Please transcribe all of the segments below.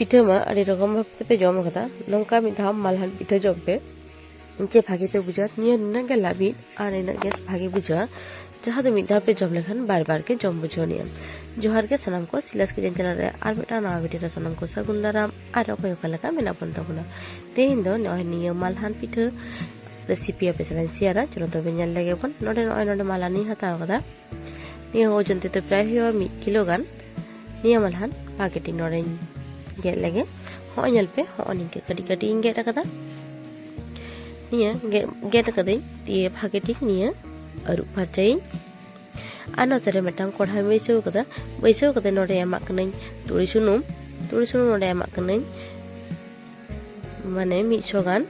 ᱯᱤᱴᱷᱟᱹᱢᱟ ᱟᱹᱰᱤ ᱨᱚᱠᱚᱢ ᱵᱷᱟᱵᱽᱛᱮᱯᱮ ᱡᱚᱢ ᱟᱠᱟᱫᱟ ᱱᱚᱝᱠᱟ ᱢᱤᱫ ᱫᱷᱟᱣ ᱢᱟᱞᱦᱟᱱ ᱯᱤᱴᱷᱟᱹ ᱡᱚᱢ ᱯᱮ ᱪᱮᱫ ᱵᱷᱟᱜᱮ ᱯᱮ ᱵᱩᱡᱟ ᱱᱤᱭᱟᱹ ᱱᱤᱱᱟᱹᱜ ᱜᱮ ᱞᱟᱹᱵᱤᱫ ᱟᱨ ᱤᱱᱟᱹᱜ ᱜᱮ ᱵᱷᱟᱜᱮ ᱵᱩᱡᱟ ᱡᱟᱦᱟᱸ ᱫᱚ ᱢᱤᱫ ᱫᱷᱟᱣ ᱯᱮ ᱡᱚᱢ ᱞᱮᱠᱷᱟᱱ ᱵᱟᱨ ᱵᱟᱨ ᱜᱮ ᱡᱚᱢ ᱵᱩᱡᱷᱟᱹᱣ ᱱᱤᱭᱟ ᱡᱚᱦᱟᱨ ᱜᱮ ᱥᱟᱱᱟᱢ ᱠᱚ ᱥᱤᱞᱟᱥ ᱠᱤᱪᱮᱱ ᱪᱮᱱᱮᱞ ᱨᱮ ᱟᱨ ᱢᱤᱫᱴᱟᱝ ᱱᱟᱣᱟ ᱵᱷᱤᱰᱤᱭᱳ ᱨᱮ ᱥᱟᱱᱟᱢ ᱠᱚ ᱥᱟᱹᱜᱩᱱ ᱫᱟᱨᱟᱢ ᱟᱨ ᱚᱠᱚᱭ ᱚᱠᱟ ᱞᱮᱠᱟ ᱢᱮᱱᱟᱜ ᱵᱚᱱ ᱛᱟᱵᱚᱱᱟ ᱛᱮᱦᱮᱧ ᱫᱚ ᱱᱚᱜᱼᱚᱭ ᱱᱤᱭᱟᱹ ᱢᱟᱞᱦᱟᱱ ᱯᱤᱴᱷᱟᱹ ᱨᱮᱥᱤᱯᱤ ᱟᱯᱮ ᱥᱟᱞᱟᱜ ᱥᱮᱭᱟᱨᱟ ᱪᱚᱞᱚ ᱛᱚᱵᱮ ᱧᱮᱞ ᱞᱮᱜᱮ ᱵᱚᱱ ᱱᱚᱰᱮ ᱱᱚᱜᱼᱚᱭ ᱱᱚᱰᱮ ᱢᱟᱞᱦᱟᱱᱤᱧ ᱦᱟᱛᱟᱣ ᱟᱠᱟᱫᱟ ᱱᱤᱭᱟᱹ ᱳᱡᱚᱱ ᱛᱮᱫᱚ ᱯᱨᱟᱭ ᱦᱩᱭᱩᱜᱼᱟ ᱢᱤᱫ ᱠᱤᱞᱳ ᱜᱟᱱ ᱱᱤᱭᱟᱹ ᱢᱟᱞᱦᱟᱱ ᱯᱟᱠᱮᱴᱤᱧ ᱱᱚᱰᱮᱧ ᱜᱮᱫ ᱞᱮᱜᱮ ᱦᱚᱸᱜᱼᱚᱭ ᱧᱮᱞ ᱯᱮ ᱦᱚᱸᱜᱼᱚ ᱱᱤᱝᱠᱟᱹ ᱠᱟᱹᱴᱤᱡ ᱠᱟᱹᱴᱤᱡ ᱤᱧ ᱜᱮᱫ ᱟᱠᱟᱫᱟ ᱱᱤᱭᱟᱹ ᱜᱮᱫ ᱟᱠᱟᱫᱟᱹᱧ ᱫᱤᱭᱮ ᱵᱷᱟᱜᱮ ᱴᱷᱤᱠ ᱱᱤᱭᱟᱹ ᱟᱹᱨᱩᱵ ᱯᱷᱟᱨᱪᱟᱭᱟᱹᱧ ᱟᱨ ᱱᱚᱛᱮ ᱨᱮ ᱢᱤᱫᱴᱟᱝ ᱠᱚᱲᱦᱟᱧ ᱵᱟᱹᱭᱥᱟᱹᱣ ᱟᱠᱟᱫᱟ ᱵᱟᱹᱭᱥᱟᱹᱣ ᱠᱟᱛᱮ ᱱᱚᱰᱮ ᱮᱢᱟᱜ ᱠᱟᱹᱱᱟᱹᱧ ᱛᱩᱲᱤ ᱥᱩᱱᱩᱢ ᱛᱩᱲᱤ ᱥᱩᱱᱩᱢ ᱱᱚᱰᱮ ᱮᱢᱟᱜ ᱠᱟᱹᱱᱟᱹᱧ ᱢᱟᱱᱮ ᱢᱤᱫᱥᱚ ᱜᱟᱱ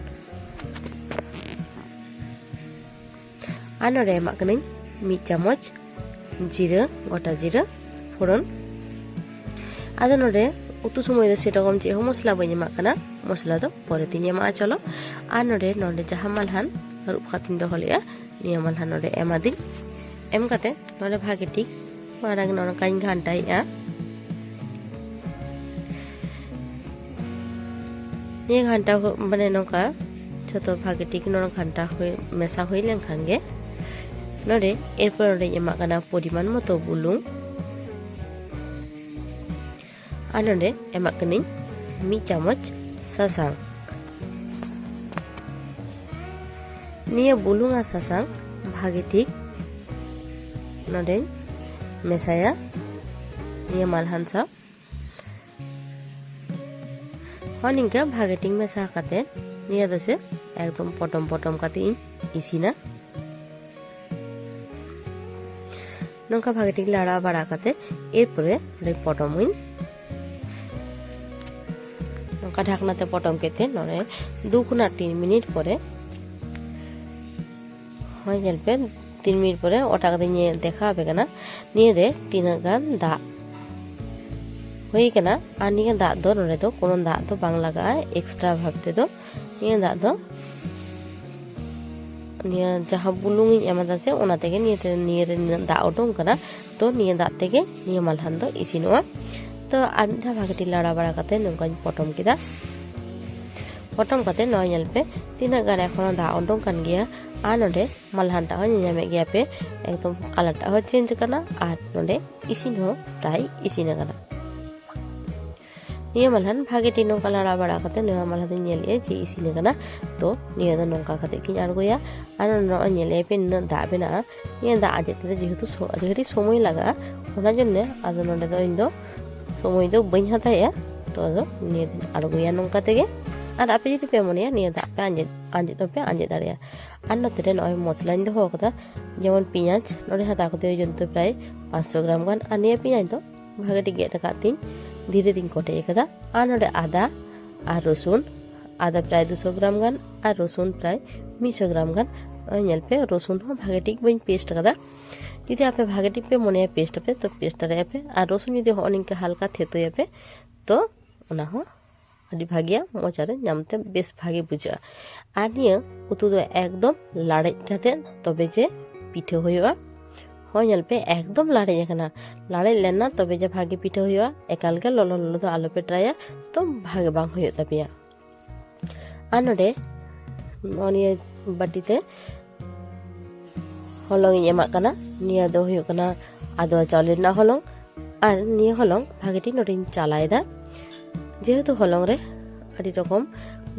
ᱟᱨ ᱱᱚᱰᱮ ᱮᱢᱟᱜ ᱠᱟᱹᱱᱟᱹᱧ ᱢᱤᱫ ᱪᱟᱢᱚᱪ ᱡᱤᱨᱟᱹ ᱜᱚᱴᱟ ᱡᱤᱨᱟᱹ ᱯᱷᱳᱲᱚᱱ ᱟᱫᱚ ᱱᱚᱰᱮ ᱩᱛᱩ ᱥᱚᱢᱚᱭ ᱫᱚ ᱥᱮᱨᱚᱠᱚᱢ ᱪᱮᱫ ᱦᱚᱸ ᱢᱚᱥᱞᱟ ᱵᱟᱹᱧ ᱮᱢᱟᱜ ᱠᱟᱱᱟ ᱢᱚᱥᱞᱟ ᱫᱚ ᱯᱚᱨᱮᱛᱤᱧ ᱮᱢᱟᱜᱼᱟ ᱪᱚᱞᱚ ᱟᱨ ᱱᱚᱰᱮ ᱱᱚᱰᱮ ᱡᱟᱦᱟᱸ ᱢᱟᱞᱦᱟᱱ ᱟᱹᱨᱩᱵ ᱠᱟᱛᱮᱧ ᱫᱚᱦᱚ ᱞᱮᱜᱼᱟ ᱱᱤᱭᱟᱹ ᱢᱟᱞᱦᱟᱱ ᱱᱚᱰᱮ ᱮᱢᱟᱫᱤᱧ ᱮᱢ ᱠᱟᱛᱮ ᱱᱚᱰᱮ ᱵᱷᱟᱜᱮ ᱴᱷᱤᱠ ᱢᱟᱲᱟᱝ ᱱᱚᱝᱠᱟᱧ ᱜᱷᱟᱱᱴᱟᱭᱮᱜᱼᱟ নিয়ে ঘান্টা মানে নৌকা যত ভাগে ঠিক নড় ঘান্টা হয়ে মেশা হয়ে লেনখান গে নড়ে এরপর নড়ে এমাকানা পরিমাণ মতো বুলুং ᱟᱨ ᱱᱚᱰᱮ ᱮᱢᱟᱜ ᱠᱟᱹᱱᱟᱹᱧ ᱢᱤᱫ ᱪᱟᱢᱚᱪ ᱥᱟᱥᱟᱝ ᱱᱤᱭᱟᱹ ᱵᱩᱞᱩᱝ ᱟᱨ ᱥᱟᱥᱟᱝ ᱵᱷᱟᱜᱮ ᱴᱷᱤᱠ ᱱᱚᱰᱮᱧ ᱢᱮᱥᱟᱭᱟ ᱱᱤᱭᱟᱹ ᱢᱟᱞᱦᱟᱱ ᱥᱟᱶ ᱦᱚᱸ ᱱᱤᱝᱠᱟᱹ ᱵᱷᱟᱜᱮ ᱴᱷᱤᱠ ᱢᱮᱥᱟ ᱠᱟᱛᱮ ᱱᱤᱭᱟᱹ ᱫᱚᱥᱮ ᱮᱠᱫᱚᱢ ᱯᱚᱴᱚᱢ ᱯᱚᱴᱚᱢ ᱠᱟᱛᱮ ᱤᱧ ᱤᱥᱤᱱᱟ ᱱᱚᱝᱠᱟ ᱵᱷᱟᱜᱮ ᱴᱷᱤᱠ ᱞᱟᱲᱟᱣ ᱵᱟᱲᱟ ᱠᱟᱛᱮ ᱮᱨᱯᱚᱨᱮ ᱯᱚᱴᱚᱢ ᱤᱧ ঢাকা ঢাকনাতে পটম কেটে নড়ে দু খুনা তিন মিনিট পরে হয়ে গেলবে তিন মিনিট পরে ওটাকে নিয়ে দেখা হবে কেনা। নিয়ে রে তিন গান দা। হয়ে কেনা, আর নিয়ে দাঁত দো নড়ে তো কোনো দাঁত তো বাংলা গা এক্সট্রা ভাবতে তো নিয়ে দাঁত দো। নিয়ে যাহা বুলুং ইᱧ আছে, ওনা থেকে নিয়ে নিয়ে দাঁত ওটং কানা। তো নিয়ে দাঁত থেকে নিয়ে মালহান দো ইসিনোয়া ᱛᱚ ᱟᱨ ᱢᱤᱫ ᱫᱷᱟᱣ ᱵᱷᱟᱜᱮ ᱴᱷᱤᱠ ᱞᱟᱲᱟᱣ ᱵᱟᱲᱟ ᱠᱟᱛᱮ ᱱᱚᱝᱠᱟᱧ ᱯᱚᱴᱚᱢ ᱠᱮᱫᱟ ᱯᱚᱴᱚᱢ ᱠᱟᱛᱮ ᱱᱚᱣᱟ ᱧᱮᱞ ᱯᱮ ᱛᱤᱱᱟᱹᱜ ᱜᱟᱱ ᱮᱠᱷᱚᱱ ᱫᱟᱜ ᱩᱰᱩᱝ ᱠᱟᱱ ᱜᱮᱭᱟ ᱟᱨ ᱱᱚᱰᱮ ᱢᱟᱞᱦᱟᱱᱴᱟᱜ ᱦᱚᱸ ᱧᱮᱧᱟᱢᱮᱫ ᱜᱮᱭᱟ ᱯᱮ ᱮᱠᱫᱚᱢ ᱠᱟᱞᱟᱨᱴᱟᱜ ᱦᱚᱸ ᱪᱮᱧᱡᱽ ᱠᱟᱱᱟ ᱟᱨ ᱱᱚᱰᱮ ᱤᱥᱤᱱ ᱦᱚᱸ ᱯᱨᱟᱭ ᱤᱥᱤᱱ ᱟᱠᱟᱱᱟ ᱱᱤᱭᱟᱹ ᱢᱟᱞᱦᱟᱱ ᱵᱷᱟᱜᱮ ᱴᱷᱤᱠ ᱱᱚᱝᱠᱟ ᱞᱟᱲᱟ ᱵᱟᱲᱟ ᱠᱟᱛᱮ ᱱᱚᱣᱟ ᱢᱟᱞᱦᱟᱱ ᱫᱚᱧ ᱧᱮᱞᱮᱜᱼᱟ ᱡᱮ ᱤᱥᱤᱱ ᱟᱠᱟᱱᱟ ᱛᱚ ᱱᱤᱭᱟᱹ ᱫᱚ ᱱᱚᱝᱠᱟ ᱠᱟᱛᱮᱫ ᱜᱤᱧ ᱟᱬᱜᱚᱭᱟ ᱟᱨ ᱱᱚᱜᱼᱚᱭ ᱧᱮᱞᱮᱜᱼᱟ ᱯᱮ ᱱᱤᱱᱟᱹᱜ ᱫᱟᱜ ᱢᱮᱱᱟᱜᱼᱟ ᱱᱤᱭᱟᱹ ᱫᱟᱜ ᱟᱸᱡᱮᱫ ᱛᱮᱫᱚ ᱡᱮᱦᱮᱛᱩ ᱟᱹᱰᱤ ᱜᱷᱟᱹᱲᱤᱡ ᱥᱚᱢᱚᱭ ᱞᱟᱜᱟᱜᱼᱟ ᱚᱱᱟ ᱡᱚᱱᱱᱮ ᱟᱫᱚ ᱱᱚᱰᱮ ᱫᱚ ᱤᱧ ᱫᱚ ᱥᱚᱢᱚᱭ ᱫᱚ ᱵᱟᱹᱧ ᱦᱟᱛᱟᱣᱮᱜᱼᱟ ᱛᱚ ᱟᱫᱚ ᱱᱤᱭᱟᱹ ᱫᱚᱧ ᱟᱬᱜᱚᱭᱟ ᱱᱚᱝᱠᱟ ᱛᱮᱜᱮ ᱟᱨ ᱟᱯᱮ ᱡᱩᱫᱤ ᱯᱮ ᱢᱚᱱᱮᱭᱟ ᱱᱤᱭᱟᱹ ᱫᱟᱜ ᱯᱮ ᱟᱸᱡᱮᱫ ᱟᱸᱡᱮᱫ ᱦᱚᱸᱯᱮ ᱟᱸᱡᱮᱫ ᱫᱟᱲᱮᱭᱟᱜᱼᱟ ᱟᱨ ᱱᱚᱛᱮ ᱨᱮ ᱱᱚᱜᱼᱚᱭ ᱢᱚᱥᱞᱟᱧ ᱫᱚᱦᱚ ᱟᱠᱟᱫᱟ ᱡᱮᱢᱚᱱ পেঁয়াজ ᱱᱚᱰᱮ ᱦᱟᱛᱟᱣ ᱠᱟᱛᱮ ওজন তো প্রায় পাঁচশো গ্রাম গান আর নিয়ে পেঁয়াজ ᱫᱚ ᱵᱷᱟᱜᱮ ᱴᱷᱤᱠ ᱜᱮᱫ ᱟᱠᱟᱫ ᱛᱤᱧ ᱫᱷᱤᱨᱮ ᱛᱤᱧ ᱠᱚᱴᱮᱡ ᱟᱠᱟᱫᱟ ᱟᱨ ᱱᱚᱰᱮ ᱟᱫᱟ আর রসুন আদা প্রায় দুশো গ্রাম গান আর রসুন প্রায় মিশো গ্রাম গান ওই ᱧᱮᱞ ᱯᱮ ᱨᱚᱥᱩᱱ ᱦᱚᱸ ᱵᱷᱟᱜᱮ ᱴᱷᱤᱠ ᱵᱟᱹᱧ ᱯᱮᱥᱴ ᱟᱠᱟᱫᱟ যদি আপে ভাগে টিপে মনে পেস্ট আপে ᱛᱚ ᱯᱮᱥᱴ ᱨᱮᱯᱮ ᱟᱨ ᱨᱚᱥᱩᱱ ᱡᱩᱫᱤ ᱦᱚᱸ ᱱᱤᱝᱠᱟ ᱦᱟᱞᱠᱟ ᱛᱷᱮᱛᱚᱭᱟᱯᱮ ᱛᱚ ᱚᱱᱟ ᱦᱚᱸ ᱟᱹᱰᱤ ᱵᱷᱟᱜᱮᱭᱟ ᱢᱚᱪᱟᱨᱮ ᱧᱟᱢᱛᱮ ᱵᱮᱥ ᱵᱷᱟᱜᱮ ᱵᱩᱡᱷᱟᱹᱜᱼᱟ ᱟᱨ ᱱᱤᱭᱟᱹ ᱩᱛᱩ ᱫᱚ ᱮᱠᱫᱚᱢ ᱞᱟᱲᱮᱡ ᱠᱟᱛᱮ ᱛᱚᱵᱮ ᱡᱮ ᱯᱤᱴᱷᱟᱹ ᱦᱩᱭᱩᱜᱼᱟ ᱦᱚᱸ ᱧᱮᱞᱯᱮ ᱮᱠᱫᱚᱢ ᱞᱟᱲᱮᱡ ᱟᱠᱟᱱᱟ ᱞᱟᱲᱮᱡ ᱞᱮᱱᱟ ᱛᱚᱵᱮ ᱡᱮ ᱵᱷᱟᱜᱮ ᱯᱤᱴᱷᱟᱹ ᱦᱩᱭᱩᱜᱼᱟ ᱮᱠᱟᱞᱜᱮ ᱞᱚᱞᱚ ᱞᱚᱞᱚ ᱫᱚ ᱟᱞᱚᱯᱮ ᱴᱨᱟᱭᱟ ᱛᱚ ᱵᱷᱟᱜᱮ ᱵᱟᱝ ᱦᱩᱭᱩᱜ ᱛᱟᱯᱮᱭᱟ ᱟᱨ ᱱᱚᱰᱮ ᱱᱚᱜᱼᱚ ᱱᱤᱭᱟᱹ ᱵᱟᱹᱴᱤᱛᱮ ᱦᱚᱞᱚᱝ ᱤᱧ ᱮᱢᱟᱜ ᱠᱟᱱᱟ ᱱᱤᱭᱟᱹ ᱫᱚ ᱦᱩᱭᱩᱜ ᱠᱟᱱᱟ ᱟᱫᱣᱟ ᱪᱟᱣᱞᱮ ᱨᱮᱱᱟᱜ ᱦᱚᱞᱚᱝ ᱟᱨ ᱱᱤᱭᱟᱹ ᱦᱚᱞᱚᱝ ᱵᱷᱟᱜᱮ ᱴᱷᱤᱠ ᱱᱚᱰᱮᱧ ᱪᱟᱞᱟᱭᱮᱫᱟ ᱡᱮᱦᱮᱛᱩ ᱦᱚᱞᱚᱝ ᱨᱮ ᱟᱹᱰᱤ ᱨᱚᱠᱚᱢ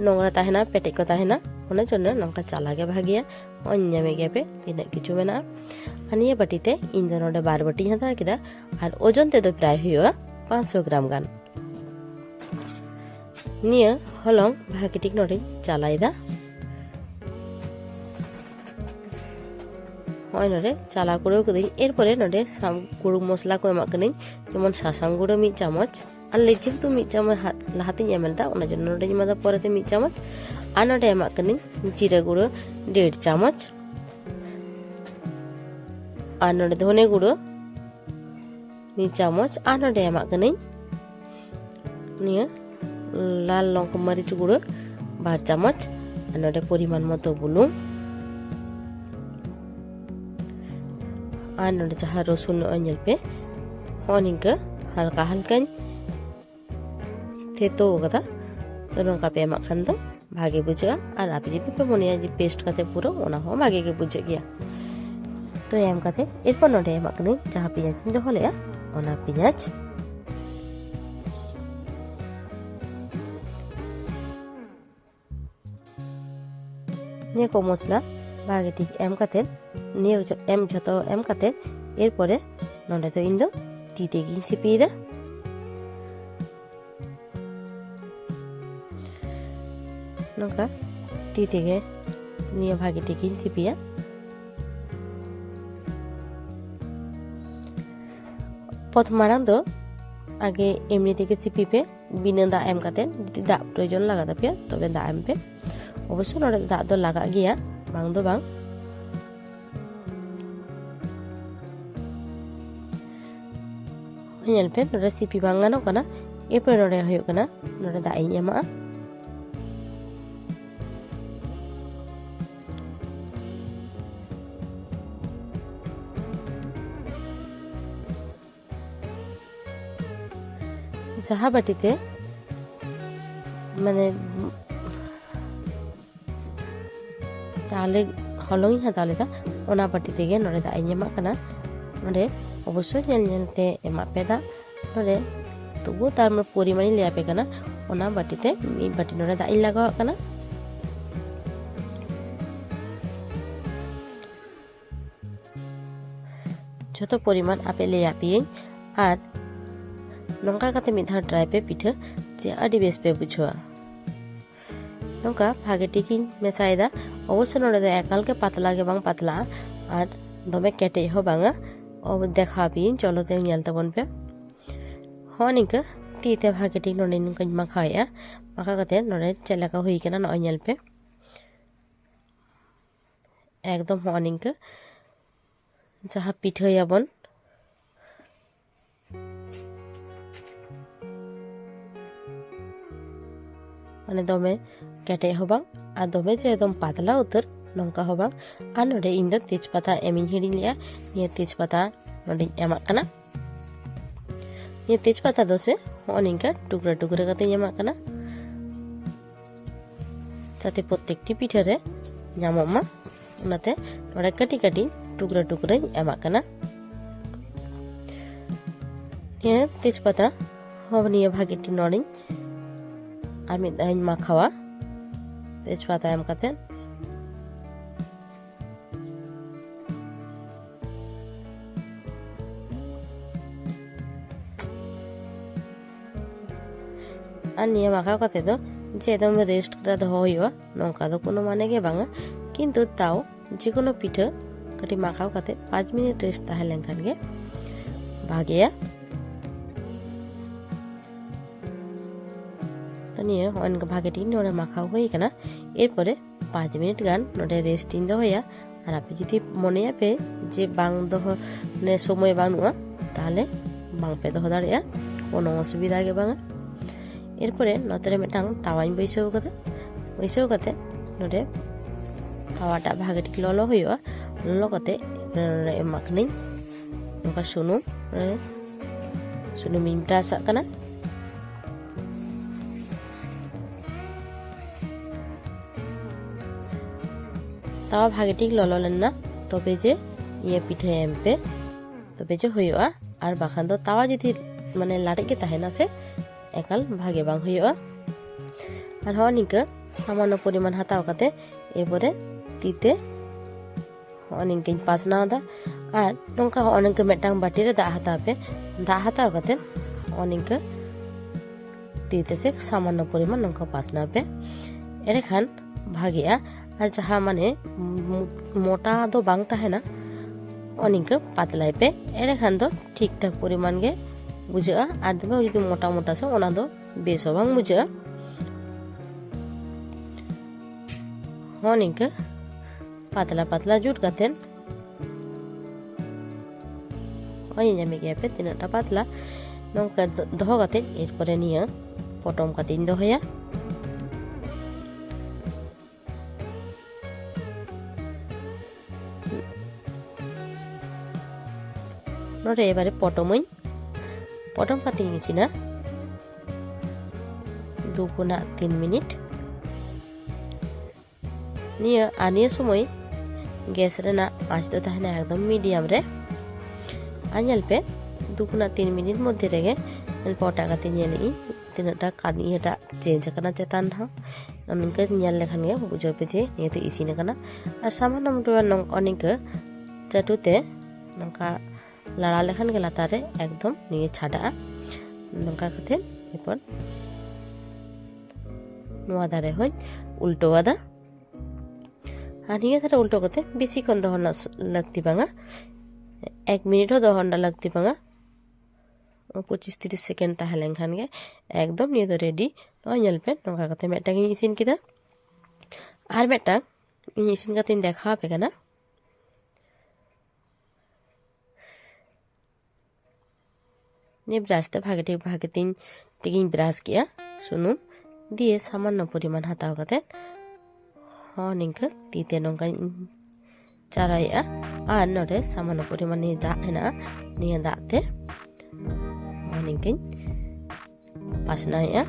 ᱱᱚᱝᱨᱟ ᱛᱟᱦᱮᱱᱟ ᱯᱮᱴᱮᱡ ᱠᱚ ᱛᱟᱦᱮᱱᱟ ᱚᱱᱟ ᱡᱚᱱᱱᱚ ᱱᱚᱝᱠᱟ ᱪᱟᱞᱟ ᱜᱮ ᱵᱷᱟᱜᱮᱭᱟ ᱱᱚᱜᱼᱚᱭ ᱧᱟᱢᱮ ᱜᱮᱭᱟᱯᱮ ᱛᱤᱱᱟᱹᱜ ᱠᱤᱪᱷᱩ ᱢᱮᱱᱟᱜᱼᱟ ᱟᱨ ᱱᱤᱭᱟᱹ ᱵᱟᱹᱴᱤᱛᱮ ᱤᱧ ᱫᱚ ᱱᱚᱰᱮ ᱵᱟᱨ ᱵᱟᱹᱴᱤᱧ ᱦᱟᱛᱟᱣ ᱠᱮᱫᱟ ᱟᱨ ᱳᱡᱚᱱ ᱛᱮᱫᱚ ᱯᱨᱟᱭ ᱦᱩᱭᱩᱜᱼᱟ ᱯᱟᱸᱪᱥᱚ ᱜᱨᱟᱢ ᱜᱟᱱ ᱱᱤᱭᱟᱹ ᱦᱚᱞᱚᱝ ᱵᱷᱟᱜᱮ ᱴᱷᱤᱠ ᱱᱚᱰᱮᱧ ᱪᱟᱞᱟᱭᱮᱫᱟ ᱱᱚᱜᱼᱚᱭ ᱱᱚᱰᱮ ᱪᱟᱞᱟᱣ ᱠᱩᱲᱟᱹᱣ ᱠᱟᱹᱫᱟᱹᱧ ᱮᱨᱯᱚᱨᱮ ᱱᱚᱰᱮ ᱜᱩᱲᱩ ᱢᱚᱥᱞᱟ ᱠᱚ ᱮᱢᱟᱜ ᱠᱟᱹᱱᱟᱹᱧ ᱡᱮᱢᱚᱱ ᱥᱟᱥᱟᱝ গুঁড়ো ᱢᱤᱫ চামচ আর যেহেতু ᱢᱤᱫ ᱪᱟᱢᱚᱪ ᱞᱟᱦᱟᱛᱤᱧ ᱮᱢ ᱞᱮᱫᱟ ᱚᱱᱟ ᱡᱚᱱᱱᱚ ᱱᱚᱰᱮᱧ ᱮᱢᱟᱫᱟ ᱯᱚᱨᱮᱛᱮ ᱢᱤᱫ ᱪᱟᱢᱚᱪ আর নডে এমাক কানিং জিরা গুঁড়ো দেড় চামচ আর নডে ধনে গুঁড়ো মিদ চামচ আর নডে এমাক কানিং নিয়ে লাল লঙ্কা মরিচ গুঁড়ো বার চামচ আর নডে পরিমাণ মতো বুলুং anda harus sunu anjel pe. Honing ke halka halkan teto kata tolong kape makan tu bagi bujuk ala pi jitu pe moni aji paste kate puro ona ho bagi ke bujuk ya. To yam kate irpo noda yam akni jaha pi jaji ndo hole ya. Ona pi jaji Nyeko mosla ᱵᱷᱟᱜᱮ ᱴᱷᱤᱠ ᱮᱢ ᱠᱟᱛᱮᱫ ᱱᱤᱭᱟᱹ ᱮᱢ ᱡᱷᱚᱛᱚ ᱮᱢ ᱠᱟᱛᱮᱫ ᱮᱨᱯᱚᱨᱮ ᱱᱚᱰᱮ ᱫᱚ ᱤᱧ ᱫᱚ ᱛᱤ ᱛᱮᱜᱤᱧ ᱥᱤᱯᱤᱭᱮᱫᱟ ᱱᱚᱝᱠᱟ ᱛᱤ ᱛᱮᱜᱮ ᱱᱤᱭᱟᱹ ᱵᱷᱟᱜᱮ ᱴᱷᱤᱠᱤᱧ ᱥᱤᱯᱤᱭᱟ প্রথম মাড়াং ᱫᱚ আগে এমনি থেকে সিপি পে বিনা দাগ এম কাতে যদি দাগ প্রয়োজন লাগা তাপেয়া তবে দাগ এম পে অবশ্য নড়ে দাগ ᱫᱚ ᱞᱟᱜᱟᱜ ᱜᱮᱭᱟ ᱵᱟᱝ ᱫᱚ ᱵᱟᱝ ᱧᱮᱞ ᱯᱮ ᱱᱚᱰᱮ ᱥᱤᱯᱤ ᱵᱟᱝ ᱜᱟᱱᱚᱜ ᱠᱟᱱᱟ ᱮᱨᱯᱚᱨ ᱱᱚᱰᱮ ᱦᱩᱭᱩᱜ ᱠᱟᱱᱟ ᱱᱚᱰᱮ ᱫᱟᱜ ᱤᱧ ᱮᱢᱟᱜᱼᱟ ᱡᱟᱦᱟᱸ ᱵᱟᱹᱴᱤᱛᱮ ᱢᱟᱱᱮ ᱟᱞᱮ ᱦᱚᱞᱚᱝ ᱤᱧ ᱦᱟᱛᱟᱣ ᱞᱮᱫᱟ ᱚᱱᱟ ᱵᱟᱹᱴᱤ ᱛᱮᱜᱮ ᱱᱚᱰᱮ ᱫᱟᱜ ᱤᱧ ᱮᱢᱟᱜ ᱠᱟᱱᱟ ᱱᱚᱰᱮ ᱚᱵᱚᱥᱥᱳᱭ ᱧᱮᱞ ᱧᱮᱞᱛᱮ ᱮᱢᱟᱜ ᱯᱮ ᱫᱟᱜ ᱱᱚᱰᱮ ᱛᱚᱵᱩ ᱛᱟᱨ ᱯᱚᱨᱤᱢᱟᱱᱤᱧ ᱞᱟᱹᱭᱟᱯᱮ ᱠᱟᱱᱟ ᱚᱱᱟ ᱵᱟᱹᱴᱤᱛᱮ ᱢᱤᱫ ᱵᱟᱹᱴᱤ ᱱᱚᱰᱮ ᱫᱟᱜ ᱤᱧ ᱞᱟᱜᱟᱣᱟᱜ ᱠᱟᱱᱟ ᱡᱚᱛᱚ ᱯᱚᱨᱤᱢᱟᱱ ᱟᱯᱮ ᱞᱟᱹᱭᱟᱯᱮᱭᱟᱹᱧ ᱟᱨ ᱱᱚᱝᱠᱟ ᱠᱟᱛᱮ ᱢᱤᱫ ᱫᱷᱟᱣ ᱰᱨᱟᱭ ᱯᱮ ᱯᱤᱴᱷᱟᱹ ᱡᱮ ᱟᱹᱰᱤ ᱵᱮᱥ ᱯᱮ ᱵᱩᱡᱷᱟᱹᱣᱟ ᱱᱚᱝᱠᱟ ᱵᱷᱟᱜᱮ ᱴᱷᱤᱠᱤᱧ ᱢᱮᱥᱟᱭᱮᱫᱟ ᱚᱵᱚᱥᱥᱳᱭ ᱱᱚᱰᱮ ᱫᱚ ᱮᱠᱟᱞ ᱜᱮ ᱯᱟᱛᱞᱟ ᱜᱮ ᱵᱟᱝ ᱯᱟᱛᱞᱟᱜᱼᱟ ᱟᱨ ᱫᱚᱢᱮ ᱠᱮᱴᱮᱡ ᱦᱚᱸ ᱵᱟᱝᱟ ᱫᱮᱠᱷᱟᱣ ᱯᱤᱭᱟᱹᱧ ᱪᱚᱞᱚ ᱛᱮ ᱧᱮᱞ ᱛᱟᱵᱚᱱ ᱯᱮ ᱦᱚᱸ ᱱᱤᱝᱠᱟᱹ ᱛᱤ ᱛᱮ ᱵᱷᱟᱜᱮ ᱴᱷᱤᱠ ᱱᱚᱰᱮ ᱱᱤᱝᱠᱟᱹᱧ ᱢᱟᱠᱷᱟᱣᱮᱫᱼᱟ ᱢᱟᱠᱷᱟᱣ ᱠᱟᱛᱮᱫ ᱱᱚᱰᱮ ᱪᱮᱫ ᱞᱮᱠᱟ ᱦᱩᱭ ᱠᱟᱱᱟ ᱱᱚᱜᱼᱚᱭ ᱧᱮᱞ ᱯᱮ ᱮᱠᱫᱚᱢ ᱦᱚᱸ ᱱᱤᱝᱠᱟᱹ ᱡᱟᱦᱟᱸ ᱯᱤᱴᱷᱟᱹᱭᱟᱵᱚᱱ ᱢᱟᱱᱮ ᱫᱚᱢᱮ ᱠᱮᱴᱮᱡ ᱦᱚᱸ ᱵᱟᱝ ᱟᱨ ᱫᱚᱢᱮ ᱡᱮ ᱮᱠᱫᱚᱢ ᱯᱟᱛᱞᱟ ᱩᱛᱟᱹᱨ ᱱᱚᱝᱠᱟ ᱦᱚᱸ ᱵᱟᱝ ᱟᱨ ᱱᱚᱰᱮ ᱤᱧ ᱫᱚ ᱛᱮᱡᱽ ᱯᱟᱛᱟ ᱮᱢᱤᱧ ᱦᱤᱲᱤᱧ ᱞᱮᱜᱼᱟ ᱱᱤᱭᱟᱹ ᱛᱮᱡᱽ ᱯᱟᱛᱟ ᱱᱚᱰᱮᱧ ᱮᱢᱟᱜ ᱠᱟᱱᱟ ᱱᱤᱭᱟᱹ ᱛᱮᱡᱽ ᱯᱟᱛᱟ ᱫᱚ ᱥᱮ ᱦᱚᱸᱜᱼᱚ ᱱᱤᱝᱠᱟ ᱴᱩᱠᱨᱟ ᱴᱩᱠᱨᱟ ᱠᱟᱛᱮᱧ ᱮᱢᱟᱜ ᱠᱟᱱᱟ ᱡᱟᱛᱮ ᱯᱨᱚᱛᱮᱠᱴᱤ ᱯᱤᱴᱷᱟᱹ ᱨᱮ ᱧᱟᱢᱚᱜ ᱢᱟ ᱚᱱᱟᱛᱮ ᱱᱚᱰᱮ ᱠᱟᱹᱴᱤᱡ ᱠᱟᱹᱴᱤᱡ ᱴᱩᱠᱨᱟ ᱴᱩᱠᱨᱟᱧ ᱮᱢᱟᱜ ᱠᱟᱱᱟ ᱱᱤᱭᱟᱹ ᱛᱮᱡᱽ ᱯᱟᱛᱟ ᱦᱚᱸ ᱱᱤᱭᱟᱹ ᱵᱷᱟᱜᱮ ᱴᱷᱤᱠ ᱱᱚᱰᱮᱧ ᱟᱨ ᱢᱤᱫ ᱫᱷᱟᱣ ᱤᱧ ᱢᱟᱠᱷᱟᱣᱟ ᱛᱮᱡᱽ ᱯᱟᱛᱟ ᱮᱢ ᱠᱟᱛᱮᱫ ᱟᱨ ᱱᱤᱭᱟᱹ ᱢᱟᱠᱷᱟᱣ ᱠᱟᱛᱮᱫ ᱫᱚ ᱡᱮ ᱮᱠᱫᱚᱢ ᱨᱮᱥᱴ ᱨᱮ ᱫᱚᱦᱚ ᱦᱩᱭᱩᱜᱼᱟ ᱱᱚᱝᱠᱟ ᱫᱚ ᱠᱳᱱᱳ ᱢᱟᱱᱮ ᱜᱮ ᱵᱟᱝᱟ ᱠᱤᱱᱛᱩ ᱛᱟᱣ ᱡᱮ ᱠᱳᱱᱳ ᱯᱤᱴᱷᱟᱹ ᱠᱟᱹᱴᱤᱡ ᱢᱟᱠᱷᱟᱣ ᱠᱟᱛᱮᱫ ᱯᱟᱸᱪ ᱢᱤᱱᱤᱴ ᱨᱮᱥᱴ ᱛᱟᱦᱮᱸ ᱞᱮᱱᱠᱷᱟᱱ ᱜᱮ ᱵᱷᱟᱜᱮᱭᱟ নিয়ে অনেক ভাগে টিন ওরা মাখা হয়ে কেনা এরপরে পাঁচ মিনিট গান নোটে রেস্ট ইন হইয়া, আর আপনি যদি মনে আপে যে বাং দহ মানে সময় বানুয়া তাহলে বাং পে দহ দাঁড়িয়া কোনো অসুবিধা আগে বাঙা। এরপরে নতরে মেটাং তাওয়াইন বৈশাও কাতে বৈশাও কাতে নোটে তাওয়াটা ভাগে ঠিক লল হইয়া ললো কাতে মাখনি ᱱᱚᱝᱠᱟ ᱥᱩᱱᱩᱢ ᱥᱩᱱᱩᱢᱤᱧ আসা কেনা। ᱛᱟᱣᱟ ᱵᱷᱟᱜᱮ ᱴᱷᱤᱠ ᱞᱚᱞᱚ ᱞᱮᱱᱟ ᱛᱚᱵᱮ ᱡᱮ ᱤᱭᱟᱹ ᱯᱤᱴᱷᱟᱹᱭᱮᱢ ᱯᱮ ᱛᱚᱵᱮ ᱡᱮ ᱦᱩᱭᱩᱜᱼᱟ ᱟᱨ ᱵᱟᱠᱷᱟᱱ ᱫᱚ ᱛᱟᱣᱟ ᱡᱩᱫᱤ ᱢᱟᱱᱮ ᱞᱟᱲᱮᱡ ᱜᱮ ᱛᱟᱦᱮᱱᱟ ᱥᱮ ᱮᱠᱟᱞ ᱵᱷᱟᱜᱮ ᱵᱟᱝ ᱦᱩᱭᱩᱜᱼᱟ ᱟᱨ ᱦᱚᱸ ᱱᱤᱝᱠᱟᱹ সামান্য পরিমাণ হাতাও কাতে এবারে তিতে অনেকটাই পাসনাও দা আর নঙ্কা অনেক মেটাং বাটিরে দা হাতা পে দা হাতাও কাতে অনেক তিতে সে সামান্য পরিমাণ নঙ্কা পাসনা পে এরেখান ভাগিয়া ᱟᱨ ᱡᱟᱦᱟᱸ ᱢᱟᱱᱮ ᱢᱚᱴᱟ ᱫᱚ ᱵᱟᱝ ᱛᱟᱦᱮᱱᱟ ᱚᱱᱤᱝᱠᱟᱹ ᱯᱟᱛᱞᱟᱭ ᱯᱮ ᱮᱸᱰᱮᱠᱷᱟᱱ ᱫᱚ ᱴᱷᱤᱠ ᱴᱷᱟᱠ ᱯᱚᱨᱤᱢᱟᱱ ᱜᱮ ᱵᱩᱡᱷᱟᱹᱜᱼᱟ ᱟᱨ ᱫᱚᱢᱮ ᱡᱩᱫᱤ ᱢᱚᱴᱟ ᱢᱚᱴᱟ ᱥᱮ ᱚᱱᱟ ᱫᱚ ᱵᱮᱥ ᱦᱚᱸ ᱵᱟᱝ ᱵᱩᱡᱷᱟᱹᱜᱼᱟ ᱦᱚᱸ ᱱᱤᱝᱠᱟᱹ ᱯᱟᱛᱞᱟ ᱯᱟᱛᱞᱟ ᱡᱩᱴ ᱠᱟᱛᱮᱱ ᱦᱚᱸ ᱧᱮᱧᱟᱢᱮ ᱜᱮᱭᱟ ᱯᱮ ᱛᱤᱱᱟᱹᱜ ᱴᱟ ᱯᱟᱛᱞᱟ ᱱᱚᱝᱠᱟ ᱫᱚᱦᱚ ᱠᱟᱛᱮ ᱮᱨᱯᱚᱨᱮ ᱱᱤᱭᱟᱹ ᱯᱚᱴᱚᱢ ᱠᱟᱛᱮᱧ ᱫᱚᱦᱚᱭᱟ আপনারা এবারে পটমই। পটম পাতি নিয়েছি না। দু গুণা তিন মিনিট। নিয়ে আনিয়ে সময় গ্যাস রেনা আঁচ তো তাহলে একদম মিডিয়াম রে। আর নেলপে দু গুণা তিন মিনিট মধ্যে রেগে পটা কাতে নিয়ে নিই তিনটা কানি, এটা চেঞ্জ কানা চেতান হা অনেকে নিয়ে লেখান গে বুঝবে যে নিয়ে তো ইসিন কানা। আর সামান্য অনেক চাটুতে, নকা ᱞᱟᱲᱟ ᱞᱮᱠᱷᱟᱱ ᱜᱮ ᱞᱟᱛᱟᱨ ᱨᱮ ᱮᱠᱫᱚᱢ ᱱᱤᱭᱟᱹ ᱪᱷᱟᱰᱟᱜᱼᱟ ᱱᱚᱝᱠᱟ ᱠᱟᱛᱮᱫ ᱮᱨᱯᱚᱨ ᱱᱚᱣᱟ ᱫᱟᱨᱮ ᱦᱚᱸᱧ ᱩᱞᱴᱟᱹᱣ ᱟᱫᱟ ᱟᱨ ᱱᱤᱭᱟᱹ ᱫᱷᱟᱨᱮ ᱩᱞᱴᱟᱹᱣ ᱠᱟᱛᱮ ᱵᱮᱥᱤ ᱠᱷᱚᱱ ᱫᱚᱦᱚ ᱨᱮᱱᱟᱜ ᱞᱟᱹᱠᱛᱤ ᱵᱟᱝᱟ ᱮᱠ ᱢᱤᱱᱤᱴ ᱦᱚᱸ ᱫᱚᱦᱚ ᱨᱮᱱᱟᱜ ᱞᱟᱹᱠᱛᱤ ᱵᱟᱝᱟ ᱯᱚᱸᱪᱤᱥ ᱛᱤᱨᱤᱥ ᱥᱮᱠᱮᱱᱰ ᱛᱟᱦᱮᱸ ᱞᱮᱱᱠᱷᱟᱱ ᱜᱮ ᱮᱠᱫᱚᱢ ᱱᱤᱭᱟᱹ ᱫᱚ ᱨᱮᱰᱤ ᱱᱚᱜᱼᱚᱭ ᱧᱮᱞ ᱯᱮ ᱱᱚᱝᱠᱟ ᱠᱟᱛᱮ ᱢᱤᱫᱴᱟᱝ ᱤᱧ ᱤᱥᱤᱱ ᱠᱮᱫᱟ ᱟᱨ ᱢᱤᱫᱴᱟᱝ ᱤᱧ ᱤᱥᱤᱱ ᱠᱟᱛᱮᱧ ᱫᱮᱠᱷᱟᱣ ᱟᱯᱮ ᱠᱟᱱᱟ ने ब्रास भागे भागे तीन टिकिन ब्रास किया सुनुम दिए सामान्य परिमाण हताव कते हाँ निंका तीते नौका ᱪᱟᱨᱟᱭᱮᱜᱼᱟ ᱟᱨ ᱱᱚᱰᱮ ᱥᱟᱢᱟᱱᱱᱚ ᱯᱚᱨᱤᱢᱟᱱ ᱱᱤᱭᱟᱹ ᱫᱟᱜ ᱦᱮᱱᱟᱜᱼᱟ ᱱᱤᱭᱟᱹ ᱫᱟᱜ ᱛᱮ ᱱᱤᱝᱠᱟᱹᱧ ᱯᱟᱥᱱᱟᱣᱮᱜᱼᱟ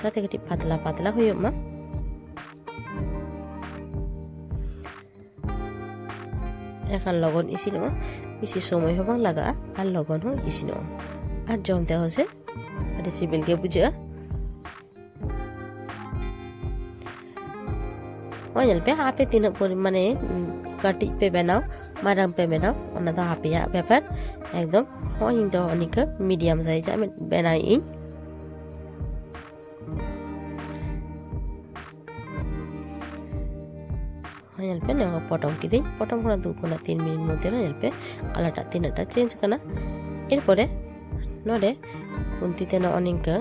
ᱡᱟᱛᱮ ᱠᱟᱹᱴᱤᱡ ᱯᱟᱛᱞᱟ ᱯᱟᱛᱞᱟ ᱦᱩᱭᱩᱜ ᱢᱟ এখান লগন ইসিনো বেশি সময় হবাং লাগা, আর লগন হন ইসিনো আর জমতে হসে আর সিবিলকে বুঝা। ওয়াল পে আপে তিন মানে কাটিক পে বানাও মারাম পে বানাও ওনা তো হাপিয়া ব্যাপার। একদম হয় অনেক মিডিয়াম সাইজ আমি বানাই। ইন ᱧᱮᱞᱯᱮ ᱱᱚᱣᱟ ᱯᱚᱴᱚᱢ ᱠᱤᱫᱟᱹᱧ ᱯᱚᱴᱚᱢ ᱠᱷᱚᱱᱟᱜ ᱫᱩ ᱠᱷᱚᱱᱟᱜ ᱛᱤᱱ ᱢᱤᱱᱤᱴ ᱢᱚᱫᱽᱫᱷᱮ ᱨᱮ ᱧᱮᱞᱯᱮ ᱠᱟᱞᱟᱨᱴᱟᱜ ᱛᱤᱱᱟᱹᱜ ᱴᱟ ᱪᱮᱧᱡᱽ ᱠᱟᱱᱟ ᱮᱨᱯᱚᱨᱮ ᱱᱚᱰᱮ ᱠᱩᱱᱛᱤ ᱛᱮ ᱱᱚᱜᱼᱚ ᱱᱤᱝᱠᱟᱹ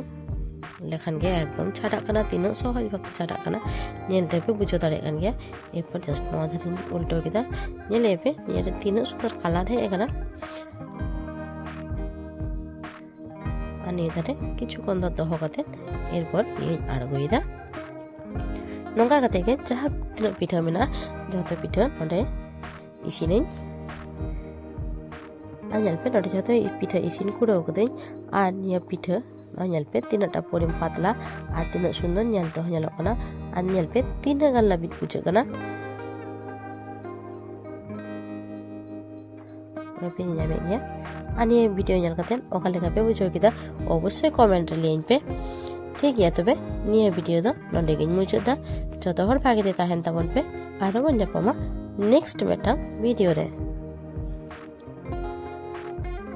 ᱞᱮᱠᱷᱟᱱ ᱜᱮ ᱮᱠᱫᱚᱢ ᱪᱷᱟᱰᱟᱜ ᱠᱟᱱᱟ ᱛᱤᱱᱟᱹᱜ ᱥᱚᱦᱚᱡᱽ ᱵᱷᱟᱵᱛᱮ ᱪᱷᱟᱰᱟᱜ ᱠᱟᱱᱟ ᱧᱮᱞ ᱛᱮᱯᱮ ᱵᱩᱡᱷᱟᱹᱣ ᱫᱟᱲᱮᱭᱟᱜ ᱠᱟᱱ ᱜᱮᱭᱟ ᱮᱨᱯᱚᱨ ᱡᱟᱥᱴ ᱱᱚᱣᱟ ᱫᱷᱟᱨᱮᱧ ᱩᱞᱴᱟᱹᱣ ᱠᱮᱫᱟ ᱧᱮᱞᱮᱯᱮ ᱱᱤᱭᱟᱹᱨᱮ ᱛᱤᱱᱟᱹᱜ ᱥᱩন্দᱚᱨ ᱠᱟᱞᱟᱨ ᱦᱮᱡ ᱟᱠᱟᱱᱟ ᱟᱨ ᱱᱤᱭᱟᱹ ᱫᱷᱟᱨᱮ ᱠᱤᱪᱷᱩ ᱠᱷᱚᱱ ᱫᱚ ᱫᱚᱦᱚ ᱠᱟᱛᱮᱫ ᱮᱨᱯᱚᱨ ᱱᱤᱭᱟᱹᱧ ᱟᱬᱜᱚᱭᱮᱫᱟ nongka katege cah tidak beda mena jahat pita, nade isinin anjal pet jatuh jahat beda isin kuda kuteng an ya beda anjal pet tidak dapat empat lah an tidak sunan yang toh nyalok kena an anjal pet tidak kan labit pucuk kena Tapi ini nyamik ya. Ani video yang katen, oke lega pe bujuk kita, obusnya komen terlihat pe. ᱴᱷᱤᱠ ᱜᱮᱭᱟ ᱛᱚᱵᱮ ᱱᱤᱭᱟᱹ video ᱫᱚ ᱱᱚᱰᱮᱜᱤᱧ ᱢᱩᱪᱟᱹᱫᱟ ᱡᱚᱛᱚ ᱦᱚᱲ ᱵᱷᱟᱜᱮ ᱛᱮ ᱛᱟᱦᱮᱱ ᱛᱟᱵᱚᱱ ᱯᱮ ᱟᱨᱚ ᱵᱚᱱ ᱧᱟᱯᱟᱢᱟ ᱱᱮᱠᱥᱴ ᱢᱤᱫᱴᱟᱝ ᱵᱷᱤᱰᱤᱭᱳ ᱨᱮ